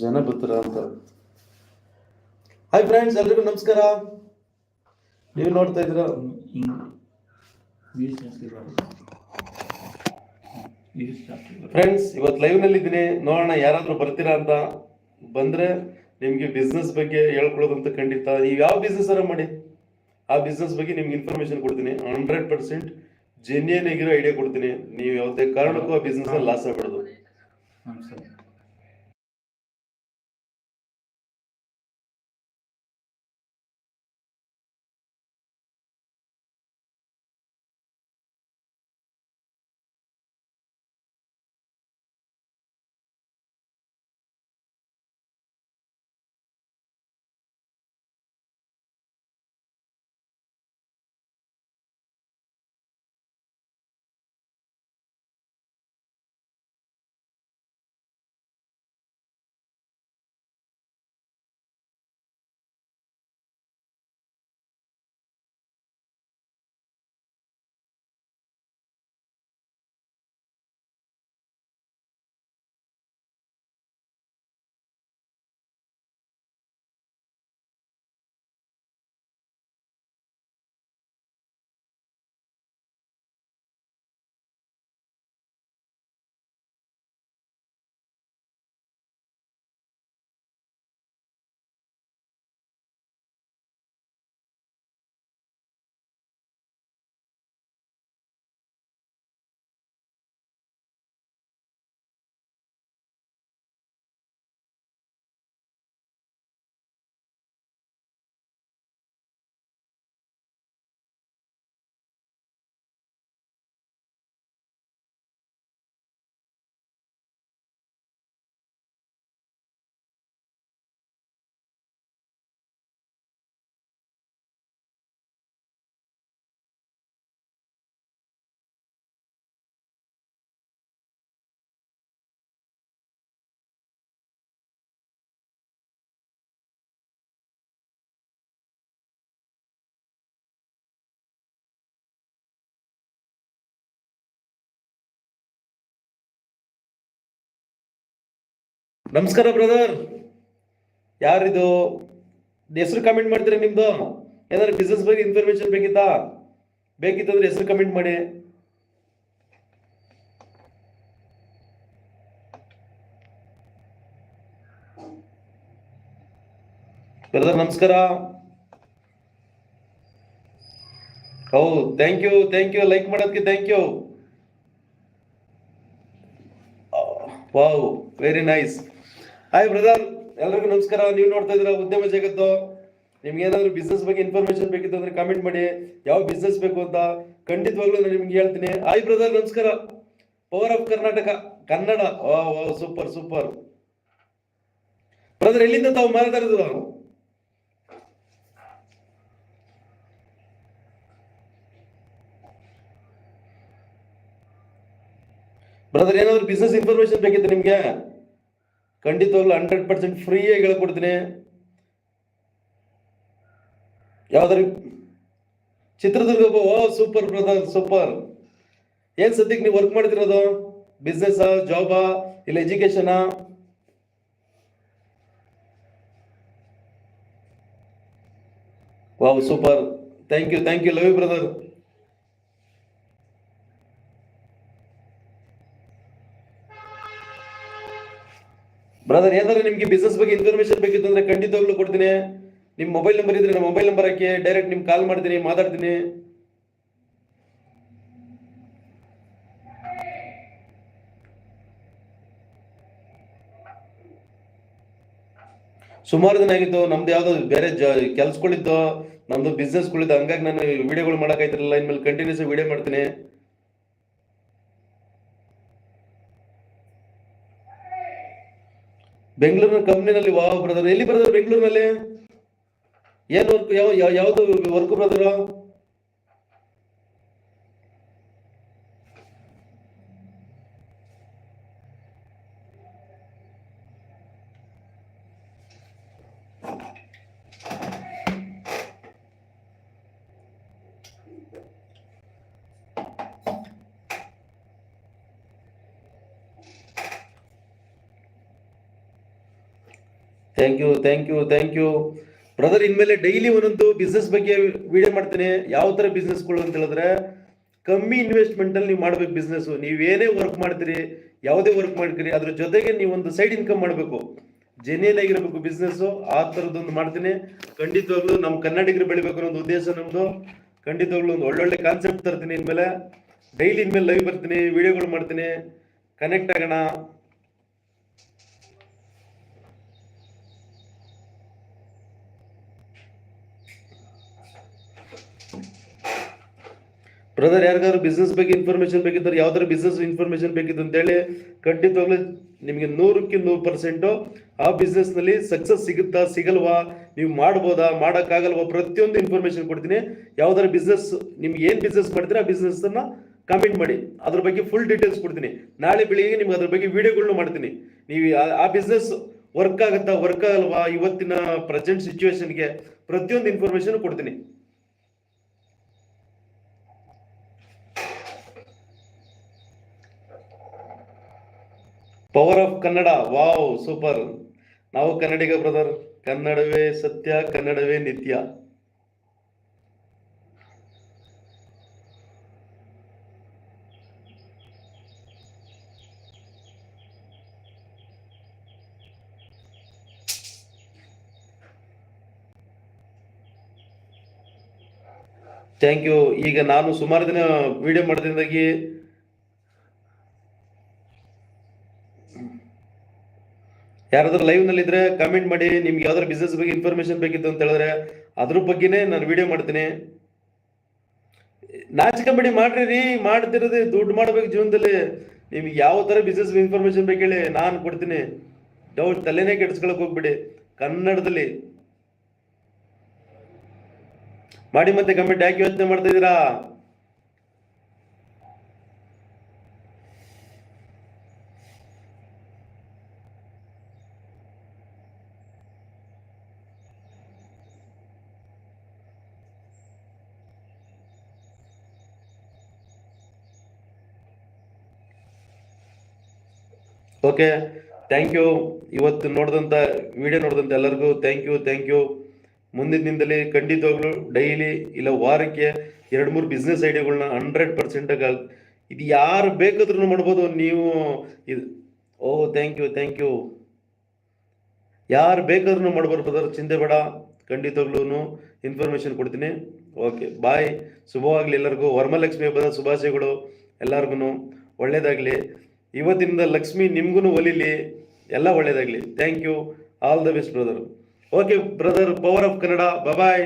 ಜನ ಅಂತ hi friends ಎಲ್ರಿಗೂ ನಮಸ್ಕಾರ. ನೀವು ನೋಡ್ತಾ ಇದ್ದೀರಾ? ಫ್ರೆಂಡ್ಸ್ ಇವತ್ತು ಲೈವ್ನಲ್ಲಿ ಇದ್ದೀನಿ ನೋಡೋಣ ಯಾರಾದ್ರೂ ಬರ್ತೀರಾ ಅಂತ. ಬಂದ್ರೆ ನಿಮ್ಗೆ ಬಿಸ್ನೆಸ್ ಬಗ್ಗೆ ಹೇಳ್ಕೊಳ್ಳೋದಂತ ಖಂಡಿತ. ನೀವು ಯಾವ ಬಿಸ್ನೆಸ್ ಅರ ಮಾಡಿ? ಆ ಬಿಸ್ನೆಸ್ ಬಗ್ಗೆ ನಿಮ್ಗೆ ಇನ್ಫಾರ್ಮೇಶನ್ ಕೊಡ್ತೀನಿ. ಹಂಡ್ರೆಡ್ ಪರ್ಸೆಂಟ್ ಜೆನ್ಯನ್ ಆಗಿರೋ ಐಡಿಯಾ ಕೊಡ್ತೀನಿ. ನೀವು ಯಾವುದೇ ಕಾರಣಕ್ಕೂ ಆ ಬಿಸ್ನೆಸ್ ಲಾಸ್ ಆಗ್ಬಿಡೋದು ನಮಸ್ಕಾರ ಬ್ರದರ್ ಯಾರಿದು? ಹೆಸರು ಕಮೆಂಟ್ ಮಾಡ್ತೀರಾ ನಿಮ್ದು? ಏನಾದ್ರು ಬಿಸ್ನೆಸ್ ಬಗ್ಗೆ ಇನ್ಫಾರ್ಮೇಶನ್ ಬೇಕಿತ್ತಾ? ಬೇಕಿತ್ತಂದ್ರೆ ಹೆಸರು ಕಮೆಂಟ್ ಮಾಡಿ. ಬ್ರದರ್ ನಮಸ್ಕಾರ. ಹೌದು thank you thank you like ಮಾಡೋದಕ್ಕೆ thank you wow very nice hi brother ಎಲ್ರಿಗೂ ನಮಸ್ಕಾರ. ನೀವು ನೋಡ್ತಾ ಇದ್ದೀರಾ ಉದ್ಯಮ ಜಗತ್ತು? ನಿಮ್ಗೆ ಏನಾದ್ರು ಬಿಸ್ನೆಸ್ ಬಗ್ಗೆ ಇನ್ಫಾರ್ಮೇಶನ್ ಬೇಕಿತ್ತು ಅಂದ್ರೆ ಕಾಮೆಂಟ್ ಮಾಡಿ. ಯಾವ ಬಿಸ್ನೆಸ್ ಬೇಕು ಅಂತ ಖಂಡಿತವಾಗ್ಲೂ ನಾನು ನಿಮ್ಗೆ ಹೇಳ್ತೀನಿ. ಹಾಯ್ ಬ್ರದರ್ ನಮಸ್ಕಾರ. Power of Karnataka Kannada. Super super brother ಎಲ್ಲಿಂದ ತಾವು ಮಾತಾಡಿದ್ರು? ಬ್ರದರ್ ಏನಾದ್ರು ಬಿಸ್ನೆಸ್ ಇನ್ಫಾರ್ಮೇಶನ್ ಬೇಕಿತ್ತು ನಿಮ್ಗೆ? ಖಂಡಿತವಾಗ್ಲೂ ಹಂಡ್ರೆಡ್ ಪರ್ಸೆಂಟ್ ಫ್ರೀಯಾಗಿ ಹೇಳ್ಕೊಡ್ತೀನಿ. ಯಾವ್ದಾರು ಚಿತ್ರದುರ್ಗ ಓ ಸೂಪರ್ ಬ್ರದರ್ ಸೂಪರ್ ಏನ್ ಸದ್ಯಕ್ಕೆ ನೀವು ವರ್ಕ್ ಮಾಡ್ತಿರೋದು? ಬಿಸ್ನೆಸ್ ಜಾಬಾ ಇಲ್ಲ ಎಜುಕೇಶನಾ wow super thank you thank you love you brother brother ಏನಾದ್ರು ನಿಮ್ಗೆ ಬಿಸ್ನೆಸ್ ಬಗ್ಗೆ ಇನ್ಫಾರ್ಮೇಶನ್ ಬೇಕಿತ್ತು ಅಂದ್ರೆ ಖಂಡಿತವಾಗ್ಲೂ ಕೊಡ್ತೀನಿ. ನಿಮ್ ಮೊಬೈಲ್ ನಂಬರ್ ಇದ್ರೆ ನಮ್ಮ ಮೊಬೈಲ್ ನಂಬರ್ ಹಾಕಿ ಡೈರೆಕ್ಟ್ ನಿಮ್ ಕಾಲ್ ಮಾಡ್ತೀನಿ, ಮಾತಾಡ್ತೀನಿ. ಸುಮಾರು ದಿನ ಆಗಿತ್ತು, ನಮ್ದು ಯಾವ್ದೋ ಬೇರೆ ಕೆಲ್ಸಗಳಿತ್ತು ನಮ್ದು ಬಿಸ್ನೆಸ್ಗಳಿತ್ತು ಹಂಗಾಗಿ ನಾನು ವಿಡಿಯೋಗಳು ಮಾಡಕ್ಕಾಯ್ತಿರಲಿಲ್ಲ ಇನ್ಮೇಲೆ ಕಂಟಿನ್ಯೂಸ್ ವಿಡಿಯೋ ಮಾಡ್ತೀನಿ. ಬೆಂಗಳೂರಿನ ಕಂಪ್ನಿನಲ್ಲಿ ವಾವ್ ಬ್ರದರ್ ಎಲ್ಲಿ ಬ್ರದರ್ ಬೆಂಗಳೂರಿನಲ್ಲಿ? ಏನ್ ವರ್ಕ್ ಯಾವ- ಯಾವ್ದು work brother thank you thank you thank you brother ಇನ್ಮೇಲೆ ಡೈಲಿ ಒಂದೊಂದು ಬಿಸ್ನೆಸ್ ಬಗ್ಗೆ ವಿಡಿಯೋ ಮಾಡ್ತೀನಿ. ಯಾವ ಥರ ಬಿಸ್ನೆಸ್ಗಳು ಅಂತ ಹೇಳಿದ್ರೆ, ಕಮ್ಮಿ ಇನ್ವೆಸ್ಟ್ಮೆಂಟ್ ಅಲ್ಲಿ ನೀವು ಮಾಡ್ಬೇಕು ಬಿಸ್ನೆಸ್ ಏನೇ ವರ್ಕ್ ಮಾಡ್ತೀರಿ, ಯಾವುದೇ ವರ್ಕ್ ಮಾಡ್ತೀರಿ, ಅದ್ರ ಜೊತೆಗೆ ನೀವು ಒಂದು ಸೈಡ್ ಇನ್ಕಮ್ ಮಾಡಬೇಕು. ಜೆನ್ಯನ್ ಆಗಿರಬೇಕು ಬಿಸ್ನೆಸ್ ಆ ಥರದ್ದೊಂದು ಮಾಡ್ತೀನಿ. ಖಂಡಿತವಾಗ್ಲೂ ನಮ್ಮ ಕನ್ನಡಿಗರು ಬೆಳಿಬೇಕು ಅನ್ನೋ ಒಂದು ಉದ್ದೇಶ ನಮ್ಮದು ಖಂಡಿತವಾಗ್ಲೂ ಒಂದು ಒಳ್ಳೊಳ್ಳೆ ಕಾನ್ಸೆಪ್ಟ್ ತರ್ತೀನಿ ಇನ್ಮೇಲೆ. ಡೈಲಿ ಇನ್ಮೇಲೆ ಲೈವ್ ಬರ್ತೀನಿ ವಿಡಿಯೋಗಳು ಮಾಡ್ತೀನಿ. ಕನೆಕ್ಟ್ ಆಗೋಣ. ಬ್ರದರ್ ಯಾರಿಗಾದ್ರು ಬಿಸ್ನೆಸ್ ಬಗ್ಗೆ ಇನ್ಫಾರ್ಮೇಶನ್ ಬೇಕಿದ್ದಾರೆ ಯಾವ್ದಾರ ಬಿಸ್ನೆಸ್ ಇನ್ಫಾರ್ಮೇಶನ್ ಬೇಕಿತ್ತು ಅಂತೇಳಿ ಖಂಡಿತವಾಗ್ಲೂ ನಿಮಗೆ ನೂರಕ್ಕೆ ನೂರು ಪರ್ಸೆಂಟು ಆ ಬಿಸ್ನೆಸ್ನಲ್ಲಿ ನಲ್ಲಿ ಸಕ್ಸಸ್ ಸಿಗುತ್ತಾ ಸಿಗಲ್ವಾ? ನೀವು ಮಾಡ್ಬೋದಾ? ಮಾಡೋಕ್ಕಾಗಲ್ವಾ? ಪ್ರತಿಯೊಂದು ಇನ್ಫಾರ್ಮೇಶನ್ ಕೊಡ್ತೀನಿ. ಯಾವ್ದಾರ ಬಿಸ್ನೆಸ್ ನಿಮ್ಗೆ ಏನು ಬಿಸ್ನೆಸ್ ಮಾಡ್ತೀರಾ ಆ ಅನ್ನ ಕಾಮೆಂಟ್ ಮಾಡಿ. ಅದ್ರ ಬಗ್ಗೆ ಫುಲ್ ಡೀಟೇಲ್ಸ್ ಕೊಡ್ತೀನಿ. ನಾಳೆ ಬೆಳಿಗ್ಗೆ ನಿಮ್ಗೆ ಅದ್ರ ಬಗ್ಗೆ ವಿಡಿಯೋಗಳನ್ನ ಮಾಡ್ತೀನಿ. ನೀವು ಆ ಬಿಸ್ನೆಸ್ ವರ್ಕ್ ಆಗುತ್ತಾ? ವರ್ಕ್ ಆಗಲ್ವಾ? ಇವತ್ತಿನ ಪ್ರೆಸೆಂಟ್ ಸಿಚುವೇಶನ್ಗೆ ಪ್ರತಿಯೊಂದು ಇನ್ಫಾರ್ಮೇಶನ್ ಕೊಡ್ತೀನಿ. Power of Kannada wow super ನಾವು ಕನ್ನಡಿಗ ಬ್ರದರ್ ಕನ್ನಡವೇ ಸತ್ಯ ಕನ್ನಡವೇ ನಿತ್ಯ ಥ್ಯಾಂಕ್ ಯು ಈಗ ನಾನು ಸುಮಾರು ದಿನ ವಿಡಿಯೋ ಮಾಡಿದ್ರಿಂದಾಗಿ ಯಾರಾದ್ರೂ ಲೈವ್ನಲ್ಲಿ ಇದ್ರೆ ಕಮೆಂಟ್ ಮಾಡಿ, ನಿಮ್ಗೆ ಯಾವ್ದಾದ್ರು ಬಿಸ್ನೆಸ್ ಬಗ್ಗೆ ಇನ್ಫಾರ್ಮೇಶನ್ ಬೇಕಿತ್ತು ಅಂತ ಹೇಳಿದ್ರೆ ಅದ್ರ ಬಗ್ಗೆನೇ ನಾನು ವಿಡಿಯೋ ಮಾಡ್ತೀನಿ. ನಾಚಿಕೊಂಬೇಡಿ ಮಾಡ್ರಿ ರೀ, ಮಾಡ್ತಿರೋದು ದುಡ್ಡು ಮಾಡ್ಬೇಕು ಜೀವನದಲ್ಲಿ. ನಿಮ್ಗೆ ಯಾವ ತರ ಬಿಸ್ನೆಸ್ ಇನ್ಫಾರ್ಮೇಶನ್ ಬೇಕು ಹೇಳಿ ನಾನು ಕೊಡ್ತೀನಿ. ಡೌಟ್ ತಲೆನೇ ಕೆಡ್ಸ್ಕೊಳಕ್ ಹೋಗ್ಬಿಡಿ. ಕನ್ನಡದಲ್ಲಿ. ಮಾಡಿ ಮತ್ತೆ ಕಮೆಂಟ್ ಯಾಕೆ ಯೋಚನೆ ಮಾಡ್ತಾ ಇದೀರಾ ಓಕೆ ಥ್ಯಾಂಕ್ ಯು ಇವತ್ತು ನೋಡಿದಂಥ ವಿಡಿಯೋ ನೋಡಿದಂಥ ಎಲ್ಲರಿಗೂ ಥ್ಯಾಂಕ್ ಯು ಥ್ಯಾಂಕ್ ಯು ಮುಂದಿನ ದಿನದಲ್ಲಿ ಖಂಡಿತವಾಗ್ಲೂ ಡೈಲಿ ಇಲ್ಲ ವಾರಕ್ಕೆ ಎರಡು ಮೂರು ಬಿಸ್ನೆಸ್ ಐಡಿಯಾಗಳನ್ನ ಹಂಡ್ರೆಡ್ ಪರ್ಸೆಂಟ್ ಇದು ಯಾರು ಬೇಕಾದ್ರೂ ಮಾಡ್ಬೋದು, ನೀವು ಇದು ಓ ಥ್ಯಾಂಕ್ ಯು ಥ್ಯಾಂಕ್ ಯು ಯಾರು ಬೇಕಾದ್ರೂ ಮಾಡ್ಬಾರ್ದು ಚಿಂತೆ ಬೇಡ. ಖಂಡಿತವಾಗ್ಲೂ ಇನ್ಫಾರ್ಮೇಶನ್ ಕೊಡ್ತೀನಿ. ಓಕೆ ಬಾಯ್ ಶುಭವಾಗಲಿ ಎಲ್ಲರಿಗೂ. ವರ್ಮಲಕ್ಷ್ಮಿ ಹಬ್ಬದ ಶುಭಾಶಯಗಳು ಎಲ್ಲರಿಗೂ ಒಳ್ಳೇದಾಗಲಿ. ಇವತ್ತಿನಿಂದ ಲಕ್ಷ್ಮಿ ನಿಮ್ಗೂ ಒಲಿಲಿ, ಎಲ್ಲ ಒಳ್ಳೇದಾಗ್ಲಿ. Thank you all the best brother okay brother power of Kannada bye